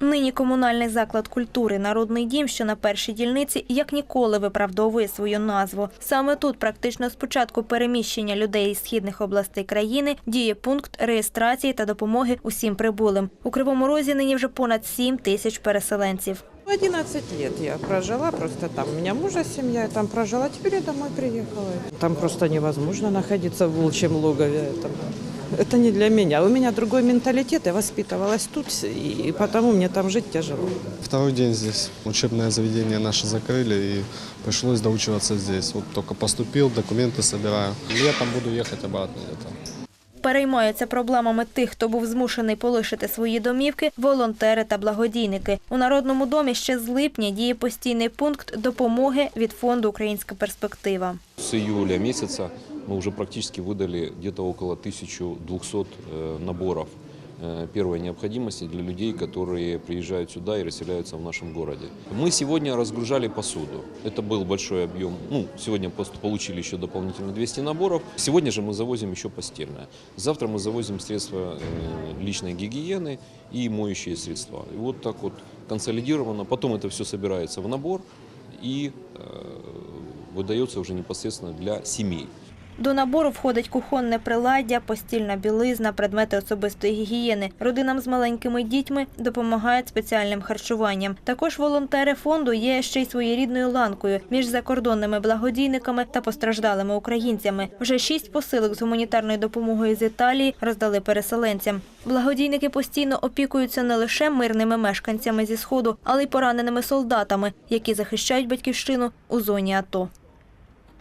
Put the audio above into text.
Нині комунальний заклад культури Народний дім, що на першій дільниці, як ніколи виправдовує свою назву. Саме тут, практично з початку переміщення людей із східних областей країни, діє пункт реєстрації та допомоги усім прибулим. У Кривому Розі нині вже понад 7 тисяч переселенців. 11 лет я прожила просто там. У меня мужа семья, там прожила, теперь я домой приехала. Там просто невозможно находиться в волчьем логове. Это, это не для меня. У меня другой менталитет, я воспитывалась тут, и потому мне там жить тяжело. Второй день здесь. Учебное заведение наше закрыли и пришлось доучиваться здесь. Вот только поступил, документы собираю. Летом буду ехать обратно где-то. Переймаються проблемами тих, хто був змушений полишити свої домівки, волонтери та благодійники. У Народному домі ще з липня діє постійний пункт допомоги від фонду Українська перспектива. С июля месяца мы уже практически выдали где-то около 1200 э, наборов э, первой необходимости для людей, которые приезжают сюда и расселяются в нашем городе. Мы сегодня разгружали посуду. Это был большой объем. Ну, сегодня просто получили еще дополнительно 200 наборов. Сегодня же мы завозим еще постельное. Завтра мы завозим средства э, личной гигиены и моющие средства. И вот так вот консолидированно. Потом это все собирается в набор и выдается уже непосредственно для семей. До набору входить кухонне приладдя, постільна білизна, предмети особистої гігієни. Родинам з маленькими дітьми допомагають спеціальним харчуванням. Також волонтери фонду є ще й своєрідною ланкою між закордонними благодійниками та постраждалими українцями. Вже шість посилок з гуманітарною допомогою з Італії роздали переселенцям. Благодійники постійно опікуються не лише мирними мешканцями зі сходу, але й пораненими солдатами, які захищають батьківщину у зоні АТО.